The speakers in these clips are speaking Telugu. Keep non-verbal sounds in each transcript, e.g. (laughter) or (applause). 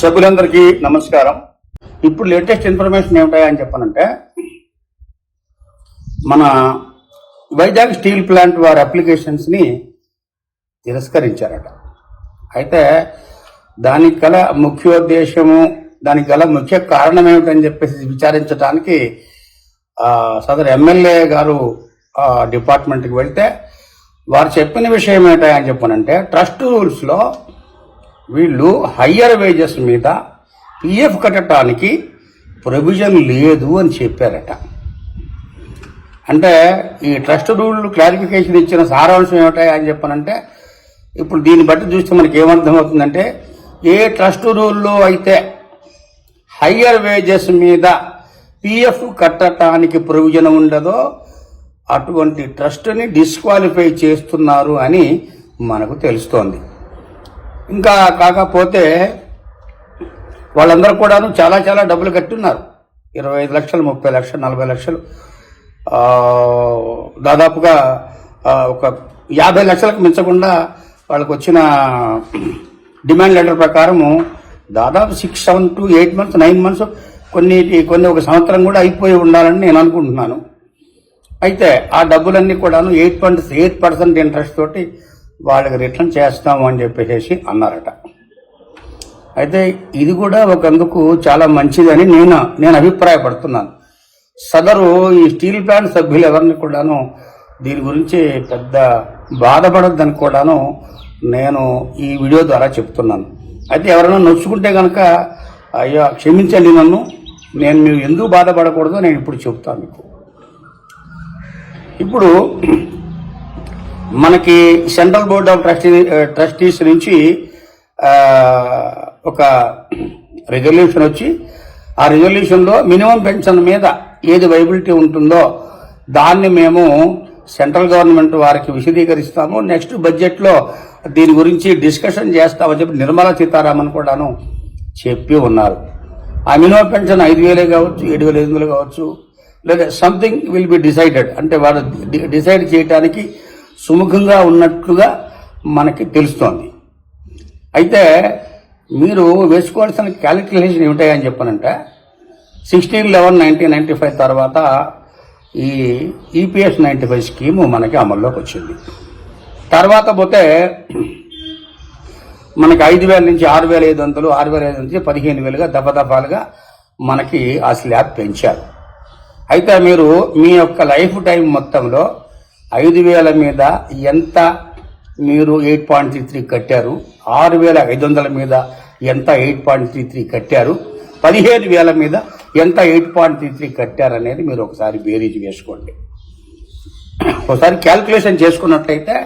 సభ్యులందరికీ నమస్కారం. ఇప్పుడు లేటెస్ట్ ఇన్ఫర్మేషన్ ఏమిటాయని చెప్పనంటే మన వైజాగ్ స్టీల్ ప్లాంట్ వారి అప్లికేషన్స్ని తిరస్కరించారట. అయితే దానికి గల ముఖ్యోద్దేశము దానికి గల ముఖ్య కారణం ఏమిటని చెప్పేసి విచారించడానికి సదరు ఎమ్మెల్యే గారు డిపార్ట్మెంట్కి వెళ్తే వారు చెప్పిన విషయం ఏంటని చెప్పానంటే ట్రస్ట్ రూల్స్లో వీళ్ళు హయ్యర్ వేజెస్ మీద పిఎఫ్ కట్టడానికి ప్రొవిజన్ లేదు అని చెప్పారట. అంటే ఈ ట్రస్ట్ రూల్ క్లారిఫికేషన్ ఇచ్చిన సారాంశం ఏమిటాయి అని చెప్పనంటే ఇప్పుడు దీన్ని బట్టి చూస్తే మనకి ఏమర్థమవుతుందంటే ఏ ట్రస్ట్ రూల్లో అయితే హయ్యర్ వేజెస్ మీద పిఎఫ్ కట్టడానికి ప్రొవిజన్ ఉండదో అటువంటి ట్రస్ట్ని డిస్క్వాలిఫై చేస్తున్నారు అని మనకు తెలుస్తోంది. ఇంకా కాకపోతే వాళ్ళందరూ కూడాను చాలా చాలా డబ్బులు కట్టున్నారు. ఇరవై ఐదు లక్షలు ముప్పై లక్షలు నలభై లక్షలు. దాదాపుగా ఒక యాభై లక్షలకు మించకుండా వాళ్ళకు వచ్చిన డిమాండ్ లెటర్ ప్రకారము దాదాపు six seven to eight months nine months కొన్ని కొన్ని ఒక సంవత్సరం కూడా అయిపోయి ఉండాలని నేను అనుకుంటున్నాను. అయితే ఆ డబ్బులన్నీ కూడాను eight point eight percent interest తోటి వాళ్ళకి రిటర్న్ చేస్తాము అని చెప్పేసి అన్నారట. అయితే ఇది కూడా ఒకందుకు చాలా మంచిదని నేను నేను అభిప్రాయపడుతున్నాను. సదరు ఈ స్టీల్ ప్లాంట్ సభ్యులు ఎవరిని కూడాను దీని గురించి పెద్ద బాధపడద్దని కూడాను నేను ఈ వీడియో ద్వారా చెప్తున్నాను. అయితే ఎవరైనా నొచ్చుకుంటే కనుక అయ్యా క్షమించండి నన్ను నేను మీరు ఎందుకు బాధపడకూడదో నేను ఇప్పుడు చెప్తాను మీకు. ఇప్పుడు మనకి central board of trustee trustees నుంచి ఒక రిజల్యూషన్ వచ్చి ఆ రిజల్యూషన్లో మినిమం పెన్షన్ మీద ఏది వైబిలిటీ ఉంటుందో దాన్ని మేము సెంట్రల్ గవర్నమెంట్ వారికి విశదీకరిస్తాము. నెక్స్ట్ బడ్జెట్లో దీని గురించి డిస్కషన్ చేస్తామని చెప్పి నిర్మలా సీతారామన్ కూడాను చెప్పి ఉన్నారు. ఆ మినిమం పెన్షన్ ఐదు వేలే కావచ్చు ఏడు వేల ఐదు వందలు కావచ్చు లేదా సంథింగ్ విల్ బి డిసైడెడ్ అంటే వారు డిసైడ్ చేయడానికి సుముఖంగా ఉన్నట్లుగా మనకి తెలుస్తోంది. అయితే మీరు వేసుకోవాల్సిన క్యాలిక్యులేషన్ ఏమిటాయని చెప్పానంటే. Sixteen eleven nineteen ninety five తర్వాత ఈ ఈపీఎస్ నైంటీ ఫైవ్ స్కీము మనకి అమల్లోకి వచ్చింది. తర్వాత పోతే మనకి ఐదు వేల నుంచి ఆరు వేల ఐదు వందలు ఆరు వేల ఐదు నుంచి పదిహేను వేలుగా దఫదఫాలుగా మనకి ఆ స్లాబ్ పెంచారు. అయితే మీరు మీ యొక్క లైఫ్ టైం మొత్తంలో ఐదు వేల మీద ఎంత మీరు ఎయిట్ పాయింట్ త్రీ త్రీ కట్టారు? ఆరు వేల ఐదు వందల మీద ఎంత ఎయిట్ పాయింట్ త్రీ త్రీ కట్టారు? పదిహేను వేల మీద ఎంత ఎయిట్ పాయింట్ త్రీ త్రీ కట్టారు అనేది మీరు ఒకసారి బేరీజ్ వేసుకోండి. ఒకసారి క్యాల్కులేషన్ చేసుకున్నట్లయితే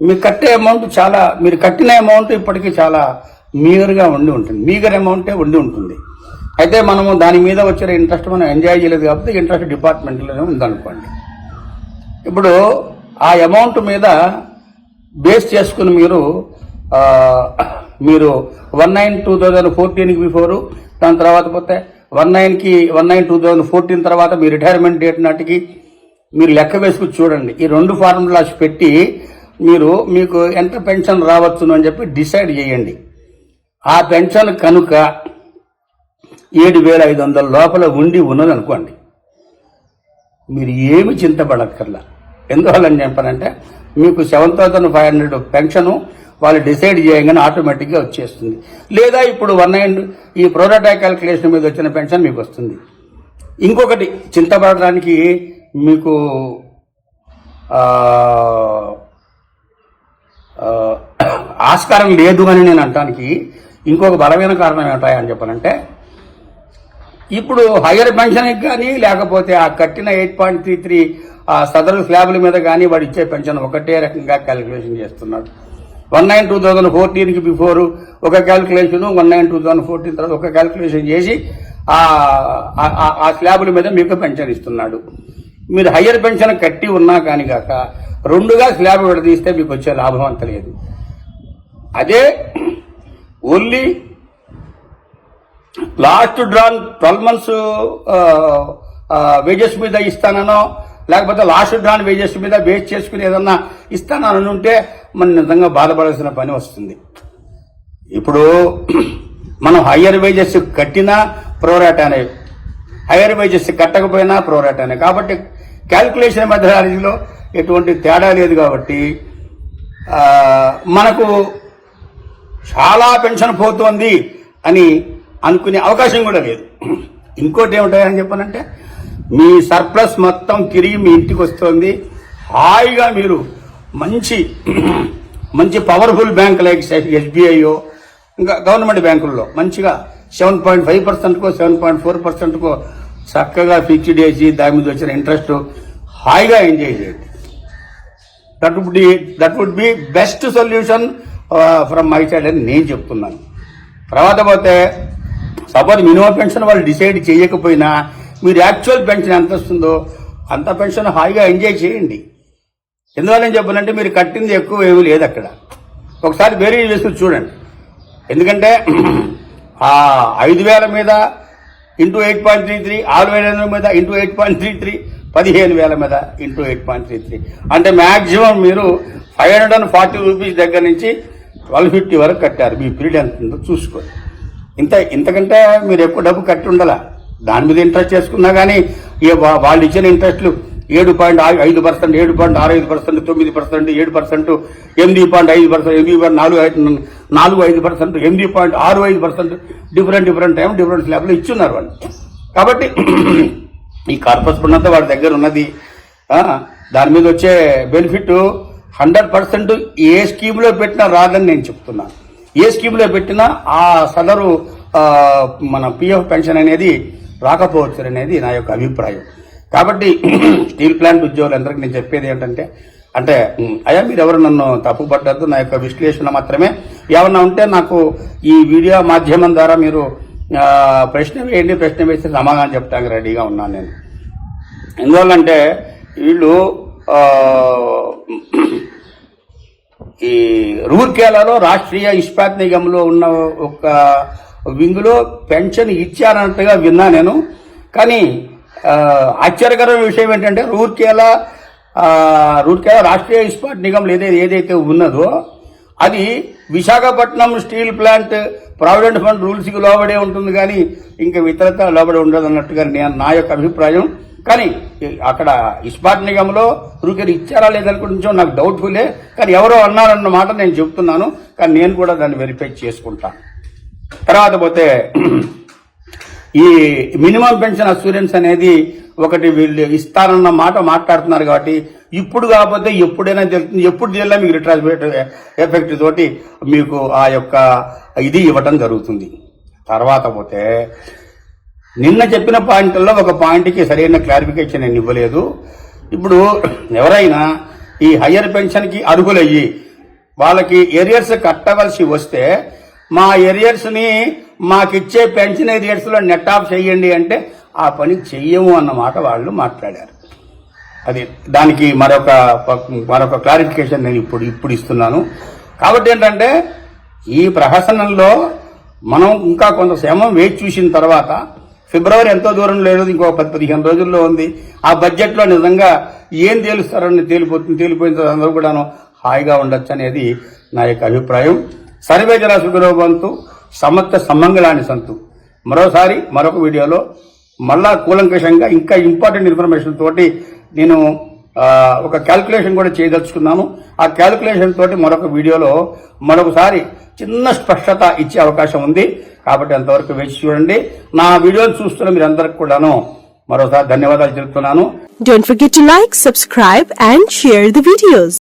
మీరు కట్టే అమౌంట్ చాలా మీరు కట్టిన అమౌంట్ ఇప్పటికీ చాలా మీగర్గా ఉండి ఉంటుంది మీగర్ అమౌంటే ఉండి ఉంటుంది. అయితే మనము దాని మీద వచ్చిన ఇంట్రెస్ట్ మనం ఎంజాయ్ చేయలేదు కాబట్టి ఇంట్రెస్ట్ డిపార్ట్మెంట్లోనే ఉందనుకోండి. ఇప్పుడు ఆ అమౌంట్ మీద బేస్ చేసుకుని మీరు మీరు వన్ నైన్ టూ థౌజండ్ ఫోర్టీన్కి బిఫోరు దాని తర్వాత పోతే వన్ నైన్కి one nine two thousand fourteen తర్వాత మీ రిటైర్మెంట్ డేట్ నాటికి మీరు లెక్క వేసుకుని చూడండి. ఈ రెండు ఫార్ములాస్ పెట్టి మీరు మీకు ఎంత పెన్షన్ రావచ్చును అని చెప్పి డిసైడ్ చేయండి. ఆ పెన్షన్ కనుక ఏడు వేల ఐదు వందల లోపల ఉండి ఉన్నది అనుకోండి మీరు ఏమి చింతపడక్కర్లా. ఎందువల్ల చెప్పానంటే మీకు seven thousand five hundred pension వాళ్ళు డిసైడ్ చేయగానే ఆటోమేటిక్గా వచ్చేస్తుంది. లేదా ఇప్పుడు వన్ నైన్ ఈ ప్రోడక్ట్ క్యాలిక్యులేషన్ మీద వచ్చిన పెన్షన్ మీకు వస్తుంది. ఇంకొకటి చింతపడడానికి మీకు ఆస్కారం లేదు అని నేను అంటానికి ఇంకొక బలమైన కారణం ఏమిటాయని చెప్పాలంటే ఇప్పుడు హయ్యర్ పెన్షన్కి కానీ లేకపోతే ఆ కట్టిన ఎయిట్ పాయింట్ త్రీ త్రీ ఆ సదరు స్లాబ్ల మీద కానీ వాడు ఇచ్చే పెన్షన్ ఒకటే రకంగా క్యాలిక్యులేషన్ చేస్తున్నాడు. వన్ నైన్ టూ థౌజండ్ ఫోర్టీన్కి బిఫోర్ ఒక calculation one nine two thousand fourteen తర్వాత ఒక క్యాలిక్యులేషన్ చేసి ఆ ఆ స్లాబుల మీద మీకు పెన్షన్ ఇస్తున్నాడు. మీరు హయ్యర్ పెన్షన్ కట్టి ఉన్నా కానీ కాక రెండుగా స్లాబ్ విడదీస్తే మీకు వచ్చే లాభం అంత లేదు. అదే only last drawn twelve months wages మీద ఇస్తానో లేకపోతే లాస్ట్ డ్రాన్ వేజెస్ మీద బేస్ చేసుకుని ఏదన్నా ఇస్తానని ఉంటే మనం నిజంగా బాధపడాల్సిన పని వస్తుంది. ఇప్పుడు మనం హయ్యర్ వేజెస్ కట్టినా ప్రోరాటానే హయ్యర్ వేజెస్ కట్టకపోయినా ప్రోరాటానే కాబట్టి క్యాల్కులేషన్ మెథడాలజీలో ఎటువంటి తేడా లేదు కాబట్టి మనకు చాలా పెన్షన్ పోతోంది అని అనుకునే అవకాశం కూడా లేదు. ఇంకోటి ఏమిటాయని చెప్పానంటే మీ సర్ప్లస్ మొత్తం తిరిగి మీ ఇంటికి వస్తుంది. హాయిగా మీరు మంచి మంచి పవర్ఫుల్ బ్యాంక్ లైక్ ఎస్బీఐయో ఇంకా గవర్నమెంట్ బ్యాంకుల్లో మంచిగా సెవెన్ పాయింట్ ఫైవ్ పర్సెంట్కో సెవెన్ పాయింట్ ఫోర్ పర్సెంట్కో చక్కగా ఫిక్స్డ్ వేసి దాని మీద వచ్చిన ఇంట్రెస్ట్ హాయిగా ఎంజాయ్ చేయండి. That would be that would be best solution from my side అని నేను చెప్తున్నాను. తర్వాత పోతే సపోజ్ మినిమం పెన్షన్ వాళ్ళు డిసైడ్ చేయకపోయినా మీరు యాక్చువల్ పెన్షన్ ఎంత వస్తుందో అంత పెన్షన్ హాయిగా ఎంజాయ్ చేయండి. ఎందువల్ల నేను చెప్పాలంటే మీరు కట్టింది ఎక్కువ ఏమీ లేదు అక్కడ. ఒకసారి వేరే వేసి చూడండి. ఎందుకంటే ఆ ఐదు వేల మీద into eight point three three ఆరు వేల మీద into eight point three three పదిహేను వేల మీద into eight point three three. అంటే మ్యాక్సిమం మీరు five hundred and forty rupees దగ్గర నుంచి ట్వెల్వ్ ఫిఫ్టీ వరకు కట్టారు. మీ పీరియడ్ ఎంత ఉందో చూసుకోండి. ఇంత ఇంతకంటే మీరు ఎక్కువ డబ్బు కట్టి ఉండాల దాని మీద ఇంట్రెస్ట్ చేసుకున్నా కానీ ఏ వాళ్ళు ఇచ్చిన ఇంట్రెస్ట్లు ఏడు పాయింట్ ఐదు పర్సెంట్ ఏడు పాయింట్ ఆరు ఐదు పర్సెంట్ తొమ్మిది పర్సెంట్ ఏడు పర్సెంట్ ఎనిమిది పాయింట్ ఐదు పర్సెంట్ ఎనిమిది పాయింట్ నాలుగు ఐదు నాలుగు ఐదు పర్సెంట్ ఎనిమిది పాయింట్ ఆరు ఐదు percent different different time different స్లాబ్లో ఇచ్చున్నారు వాళ్ళు. కాబట్టి ఈ కార్పస్ ఉన్నంత వాడి దగ్గర ఉన్నది. దాని మీద వచ్చే బెనిఫిట్ హండ్రెడ్ పర్సెంట్ ఏ స్కీమ్లో పెట్టినా రాదని నేను చెప్తున్నాను. ఏ స్కీమ్లో పెట్టినా ఆ సదరు మన పిఎఫ్ పెన్షన్ అనేది రాకపోవచ్చు అనేది నా యొక్క అభిప్రాయం. కాబట్టి (clears throat) స్టీల్ ప్లాంట్ ఉద్యోగులందరికీ నేను చెప్పేది ఏంటంటే అంటే అయ్యా మీరు ఎవరు నన్ను తప్పుపట్టద్దు నా యొక్క విశ్లేషణ మాత్రమే. ఏమన్నా ఉంటే నాకు ఈ వీడియో మాధ్యమం ద్వారా మీరు ప్రశ్న వేయండి ప్రశ్న వేస్తే సమాధానం చెప్పడానికి రెడీగా ఉన్నాను నేను. ఎందువల్లంటే వీళ్ళు ఈ రూర్కేలాలో రాష్ట్రీయ ఇస్పాత్ నిగంలో ఉన్న ఒక వింగులో పెన్షన్ ఇచ్చారన్నట్టుగా విన్నా నేను. కానీ ఆశ్చర్యకరమైన విషయం ఏంటంటే రూర్కేలా రూర్కేలా రాష్ట్రీయ ఇస్పాత్ నిగంలో ఏదైతే ఏదైతే ఉన్నదో అది Visakhapatnam steel plant provident fund రూల్స్కి లోబడే ఉంటుంది కానీ ఇంకా ఇతరత లోబడి ఉండదు అన్నట్టుగా నేను నా యొక్క అభిప్రాయం. కానీ అక్కడ ఇస్పాట్ నిగంలో రూకెర్ ఇచ్చారా లేదని కొంచెం నాకు డౌట్ఫులే కానీ ఎవరో అన్నారన్న మాట నేను చెప్తున్నాను. కానీ నేను కూడా దాన్ని వెరిఫై చేసుకుంటాను తర్వాత పోతే ఈ మినిమం పెన్షన్ అసూరెన్స్ అనేది ఒకటి వీళ్ళు ఇస్తారన్న మాట మాట్లాడుతున్నారు కాబట్టి ఇప్పుడు కాకపోతే ఎప్పుడైనా తెలుస్తుంది ఎప్పుడు చేయాలా మీకు రిట్రాన్స్మిట్ ఎఫెక్ట్ తోటి మీకు ఆ యొక్క ఇది ఇవ్వటం జరుగుతుంది. తర్వాత పోతే నిన్న చెప్పిన పాయింట్లలో ఒక పాయింట్కి సరైన క్లారిఫికేషన్ నేను ఇవ్వలేదు. ఇప్పుడు ఎవరైనా ఈ హయ్యర్ పెన్షన్కి అర్హులయ్యి వాళ్ళకి ఏరియర్స్ కట్టవలసి వస్తే మా ఏరియర్స్ని మాకిచ్చే పెన్షన్ ఏరియర్స్లో నెట్ ఆఫ్ చేయండి అంటే ఆ పని చెయ్యము అన్నమాట వాళ్ళు మాట్లాడారు. అది దానికి మరొక మరొక క్లారిఫికేషన్ నేను ఇప్పుడు ఇప్పుడు ఇస్తున్నాను. కాబట్టి ఏంటంటే ఈ ప్రహసనంలో మనం ఇంకా కొంత శ్రమం వేచి చూసిన తర్వాత ఫిబ్రవరి ఎంతో దూరం లేదు ఇంకో పది పదిహేను రోజుల్లో ఉంది. ఆ బడ్జెట్లో నిజంగా ఏం తేలుస్తారని తేలిపోతుంది తేలిపోయిన అందరూ కూడాను హాయిగా ఉండొచ్చు అనేది నా యొక్క అభిప్రాయం. సర్వే జన సుఖరోబంతు సమత్త సమంగళాన్ని సంతు. మరోసారి మరొక వీడియోలో మళ్ళా కూలంకషంగా ఇంకా ఇంపార్టెంట్ ఇన్ఫర్మేషన్ తోటి నేను ఒక క్యాల్కులేషన్ కూడా చేయదలుచుకున్నాను. ఆ క్యాల్కులేషన్ తోటి మరొక వీడియోలో మరొకసారి చిన్న స్పష్టత ఇచ్చే అవకాశం ఉంది. కాబట్టి అంతవరకు వేచి చూడండి. నా వీడియోలు చూస్తున్న మీరందరికి కూడాను మరోసారి ధన్యవాదాలు తెలుపుతున్నాను don't forget to like subscribe and share the videos